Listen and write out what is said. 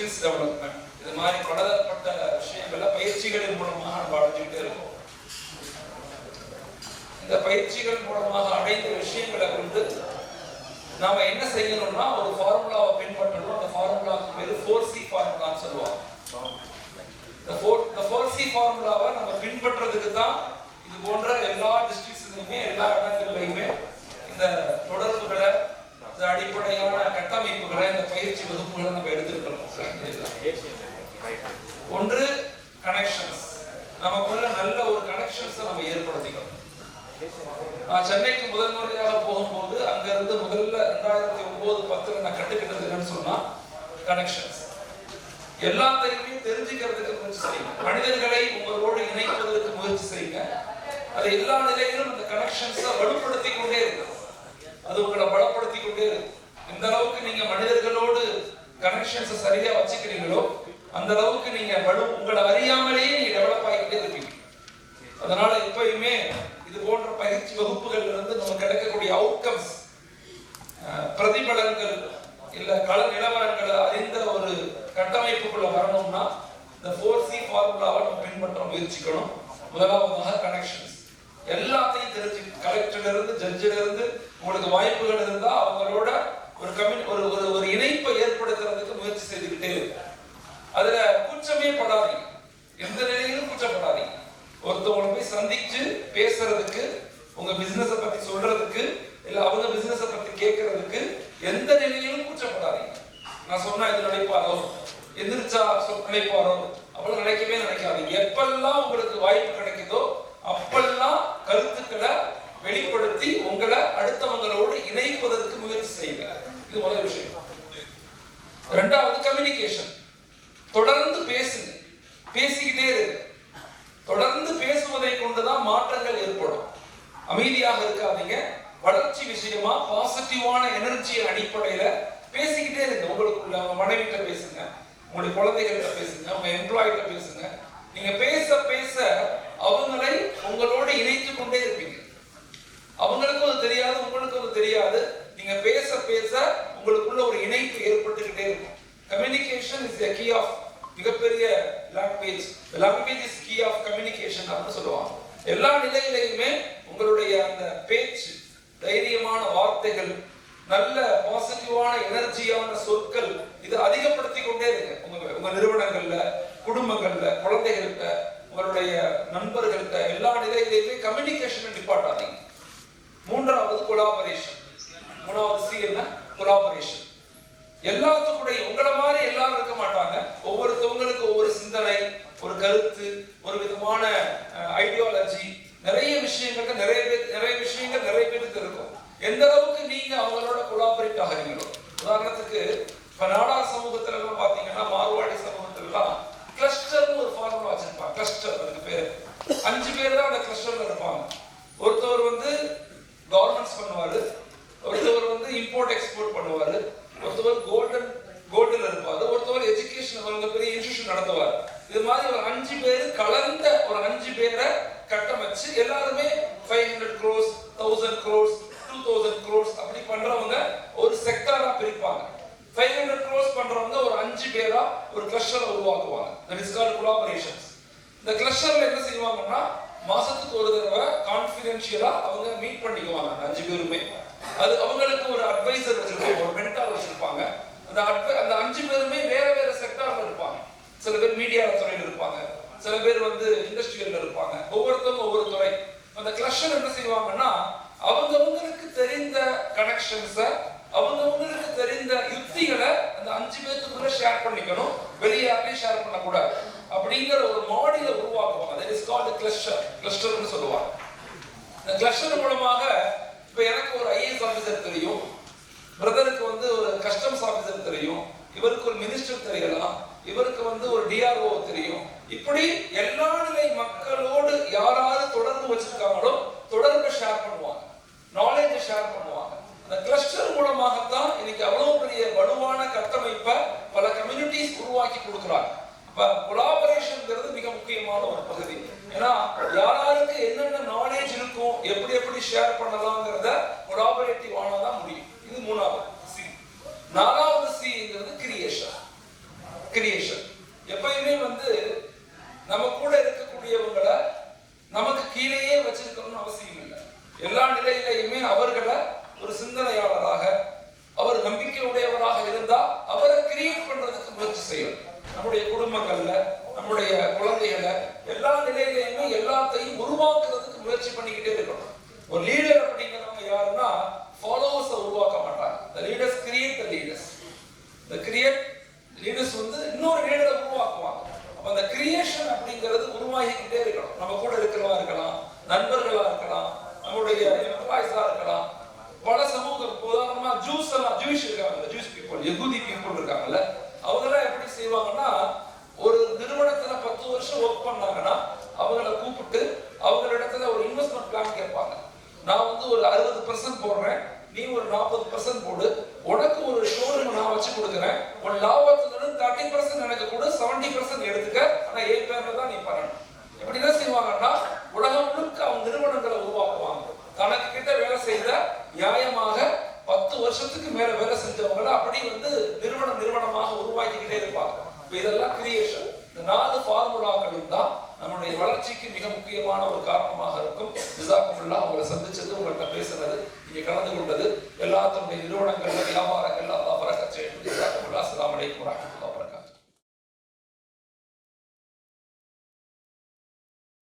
Skills development இது மாதிரி பலதரப்பட்ட விஷயங்கள பயிற்சிகளின் மூலமாக நம்ம அடைஞ்சுக்கிட்டே இருக்கோம். இந்த பயிற்சிகள் மூலமாக அடைந்த விஷயங்களை கொண்டு நாம என்ன செய்யணும்னா ஒரு ஃபார்முலாவை பின்பற்றணும். அந்த ஃபார்முலாவுக்கு பேர் ஃபோர் சி ஃபார்முலான்னு சொல்லுவாங்க. இந்த ஃபோர் இந்த ஃபோர் சி ஃபார்முலாவை நம்ம பின்பற்றதுக்கு தான் இது போன்ற எல்லா டிஸ்ட்ரிக்ட்ஸ்லையுமே எல்லா இடங்கள்லையுமே இந்த வகுப்புகளை நம்ம எடுத்திருக்கிறோம். ஒன்று கனெக்ஷன்ஸ் நமக்குள்ள நல்ல ஒரு கனெக்ஷன்ஸை நம்ம ஏற்படுத்திக்கணும். நான் சென்னைக்கு முதல் முறையாக போகும்போது அங்க இருந்து முதல்ல ரெண்டாயிரத்தி ஒன்பது பத்துல நான் கட்டுக்கிட்டது என்னன்னு சொன்னா கனெக்ஷன்ஸ் எல்லாத்தையுமே தெரிஞ்சுக்கிறதுக்கு முயற்சி செய்யுங்க. மனிதர்களை உங்களோடு இணைப்பதற்கு முயற்சி செய்யுங்க. அது எல்லா நிலையிலும் அந்த கனெக்ஷன்ஸை வலுப்படுத்தி கொண்டே இருக்கும். அது உங்களை பலப்படுத்தி கொண்டே இருக்கும். எந்த அளவுக்கு நீங்க மனிதர்களோடு கனெக்ஷன்ஸை சரியா வச்சுக்கிறீங்களோ அந்த அளவுக்கு நீங்க வலு உங்களை அறியாமலேயே நீங்க டெவலப் ஆகிக்கிட்டே இருப்பீங்க அதனால எப்பயுமே இது போன்ற பயிற்சி வகுப்புகள்ல இருந்து நமக்கு கிடைக்கக்கூடிய அவுட்கம்ஸ் பிரதிபலன்கள் இல்ல கள நிலவரங்களை அறிந்த ஒரு கட்டமைப்புக்குள்ள வரணும்னா இந்த ஃபோர் சி ஃபார்முலாவை நம்ம பின்பற்ற முயற்சிக்கணும். முதலாவதாக கனெக்ஷன்ஸ் எல்லாத்தையும் தெரிஞ்சு கலெக்டர்ல இருந்து ஜட்ஜில இருந்து உங்களுக்கு வாய்ப்புகள் இருந்தா அவங்களோட ஒரு கம்யூனி ஒரு ஒரு ஒரு இணைப்பை ஏற்படுத்துறதுக்கு முயற்சி செய்துக்கிட்டே இருக்கும் அதுல கூச்சமே படாதீங்க. எந்த நிலையிலும் கூச்சப்படாதீங்க ஒருத்தவங்களை போய் சந்திச்சு பேசுறதுக்கு உங்க பிசினஸ பத்தி சொல்றதுக்கு இல்ல அவங்க பிசினஸ பத்தி கேட்கறதுக்கு எந்த நிலையிலும் கூச்சப்படாதீங்க நான் சொன்னா இது நினைப்பாரோ எந்திரிச்சா நினைப்பாரோ அப்படின்னு நினைக்கவே நினைக்காதீங்க. எப்பெல்லாம் உங்களுக்கு வாய்ப்பு கிடைக்கும் அப்பெல்லாம் கருத்துக்களை வெளிப்படுத்தி உங்களை அடுத்தவங்களோடு இணைப்பதற்கு முயற்சி செய்யுங்க இது முதல் விஷயம். ரெண்டாவது கம்யூனிகேஷன் தொடர்ந்து பேசுங்க. பேசிக்கிட்டே இருங்க. தொடர்ந்து பேசுவதை கொண்டுதான் மாற்றங்கள் ஏற்படும். அமைதியாக இருக்காதீங்க. வளர்ச்சி விஷயமா பாசிட்டிவான எனர்ஜியின் அடிப்படையில பேசிக்கிட்டே இருங்க. உங்களுக்குள்ள உங்க மனைவிட்ட பேசுங்க. உங்களுடைய குழந்தைகள்கிட்ட பேசுங்க. உங்க எம்ப்ளாயிட்ட பேசுங்க. நீங்க பேச பேச அவங்களை உங்களோடு இணைத்து கொண்டே இருப்பீங்க அவங்களுக்கும் அது தெரியாது உங்களுக்கும் அது தெரியாது நீங்க பேச பேச உங்களுக்குள்ள ஒரு இணைப்பு ஏற்பட்டுக்கிட்டே இருக்கும் communication is the key of மிகப்பெரிய language language is key of communication அப்படின்னு சொல்லுவாங்க. எல்லா நிலையிலையுமே உங்களுடைய அந்த பேச்சு தைரியமான வார்த்தைகள் நல்ல பாசிட்டிவான எனர்ஜியான சொற்கள் இது அதிகப்படுத்தி கொண்டே இருங்க. உங்க உங்க நிறுவனங்கள்ல குடும்பங்கள்ல குழந்தைகள்கிட்ட உங்களுடைய நண்பர்கள்ட்ட எல்லா நிலையிலையுமே கம்யூனிகேஷன் டிபார்ட்டாதீங்க மூன்றாவது கொலாபரேஷன் மூணாவது சி என்ன? கொலாபரேஷன் எல்லாத்துக்குடைய உங்களை மாதிரி எல்லாரும் இருக்க மாட்டாங்க. ஒவ்வொரு ஒரு கருத்து ஒரு விதமான ஐடியாலஜி நிறைய விஷயங்களுக்கு நிறைய பேர் நிறைய விஷயங்கள் நிறைய பேருக்கு இருக்கும். எந்த அளவுக்கு நீங்க அவங்களோட கொலாபரேட் ஆகிறீங்களோ உதாரணத்துக்கு இப்ப நாடார் சமூகத்துல எல்லாம் பாத்தீங்கன்னா மார்வாடி சமூகத்துல எல்லாம் கிளஸ்டர்னு ஒரு ஃபார்முலா வச்சிருப்பாங்க. கிளஸ்டர் அதுக்கு பேர். அஞ்சு பேர் தான் அந்த கிளஸ்டர்ல இருப்பாங்க. ஒருத்தவர் வந்து கவர்மெண்ட்ஸ் பண்ணுவாரு ஒருத்தவர் வந்து இம்போர்ட் எக்ஸ்போர்ட் பண்ணுவாரு ஒருத்தவர் கோல்டன் கோல்டுல இருப்பாரு ஒருத்தவர் எஜுகேஷன் அவங்க பெரிய இன்ஸ்டியூஷன் நடத்துவார் இது மாதிரி ஒரு அஞ்சு பேர் கலந்த ஒரு அஞ்சு பேரை கட்டமைச்சு எல்லாருமே five hundred crores thousand crores two thousand crores அப்படி பண்றவங்க ஒரு செக்டரா பிரிப்பாங்க. ஃபைவ் ஹண்ட்ரட் க்ரோஸ் பண்றவங்க ஒரு அஞ்சு பேரா ஒரு கிளஸ்டரை உருவாக்குவாங்க. தட் இஸ் கால்ட் கொலாபரேஷன்ஸ் இந்த கிளஸ்டர்ல என்ன செய்வாங்கன்னா மாசத்துக்கு ஒரு தடவை கான்ஃபிடென்ஷியலா அவங்க மீட் பண்ணிக்குவாங்க. அந்த அஞ்சு பேருமே. அது அவங்களுக்கு ஒரு அட்வைசர் வச்சிருப்பாங்க ஒரு மென்டார் வச்சிருப்பாங்க. அந்த அட்வை அந்த அஞ்சு பேருமே வேற வேற செக்டார்ல இருப்பாங்க. சில பேர் மீடியா துறையில் இருப்பாங்க. சில பேர் வந்து இண்டஸ்ட்ரியல்ல இருப்பாங்க. ஒவ்வொருத்தவங்க ஒவ்வொரு துறை. அந்த கிளஸ்டர் என்ன செய்வாங்கன்னா அவங்கவங்களுக்கு தெரிந்த கனெக்ஷன்ஸை அவங்கவங்களுக்கு தெரிந்த யுக்திகளை அந்த அஞ்சு பேத்துக்குள்ள ஷேர் பண்ணிக்கணும். வெளியே யாரையும் ஷேர் பண்ணக்கூடாது. அப்படிங்கிற ஒரு மாடியில உருவாக்குவாங்க. தட் இஸ் கால்டு கிளஸ்டர் கிளஸ்டர்னு சொல்லுவாங்க. இந்த கிளஸ்டர் மூலமாக இப்ப எனக்கு ஒரு ஐஏஎஸ் ஆஃபீஸர் தெரியும். பிரதருக்கு வந்து ஒரு கஸ்டம்ஸ் ஆஃபீஸர் தெரியும். இவருக்கு ஒரு மினிஸ்டர் தெரியலாம். இவருக்கு வந்து ஒரு டிஆர்ஓ தெரியும். இப்படி எல்லா நிலை மக்களோடு யாராவது தொடர்பு வச்சிருக்காங்களோ தொடர்ந்து ஷேர் பண்ணுவாங்க. நாலேஜ் ஷேர் பண்ணுவாங்க. அந்த கிளஸ்டர் மூலமாகத்தான் இன்னைக்கு அவ்வளவு பெரிய வலுவான கட்டமைப்பை பல கம்யூனிட்டிஸ் உருவாக்கி கொடுக்குறாங்க. அப்ப கொலாபரேஷன்ங்கிறது மிக முக்கியமான ஒரு பகுதி. ஏன்னா யாராருக்கு என்னென்ன நாலேஜ் இருக்கும் எப்படி எப்படி ஷேர் பண்ணலாங்கிறத கொலாபரேட்டிவ் ஆனதான் முடியும் இது மூணாவது சி நாலாவது சிங்கிறது கிரியேஷன் கிரியேஷன் எப்பயுமே வந்து நம்ம கூட இருக்கக்கூடியவங்களை நமக்கு கீழேயே வச்சிருக்கணும்னு அவசியம் இல்லை. எல்லா நிலையிலையுமே அவர்களை ஒரு சிந்தனையாளராக அவர் நம்பிக்கை உடையவராக இருந்தா அவரை கிரியேட் பண்றதுக்கு முயற்சி செய்யணும். நம்முடைய குடும்பங்கள்ல நம்முடைய குழந்தைகளை எல்லா நிலையிலையுமே எல்லாத்தையும் உருவாக்குறதுக்கு முயற்சி பண்ணிக்கிட்டே இருக்கணும். ஒரு லீடர் பர்சன்ட் போடுறேன். நீ ஒரு நாற்பது பர்சன்ட் போடு. உனக்கு ஒரு ஷோரூம் நான் வச்சு கொடுக்குறேன். உன் லாபத்துல இருந்து தேர்ட்டி பர்சன்ட் எனக்கு கூட. செவன்டி பர்சன்ட் எடுத்துக்க. ஆனா ஏ பேர்ல தான் நீ பண்ணணும். இப்படி என்ன செய்வாங்கன்னா உலகம் முழுக்க அவங்க நிறுவனங்களை உருவாக்குவாங்க. தனக்கு கிட்ட வேலை செய்த நியாயமாக பத்து வருஷத்துக்கு மேல வேலை செஞ்சவங்களை அப்படி வந்து நிறுவனம் நிறுவனமாக உருவாக்கிக்கிட்டே இருப்பாங்க. இதெல்லாம் கிரியேஷன் இந்த நாலு ஃபார்முலாக்களும் தான் நம்முடைய வளர்ச்சிக்கு மிக முக்கியமான ஒரு காரணம். சந்திச்சது உங்கள்கிட்ட பேசுறது இங்கே கலந்து கொண்டது எல்லா தன்னுடைய நிறுவனங்கள்ல வியாபாரங்கள் அல்லாஹ் வரக்கச் செய்யணும் ஜிசாக்குமுல்லா அஸ்ஸலாமு அலைக்கும் வரஹ்மத்துல்லாஹி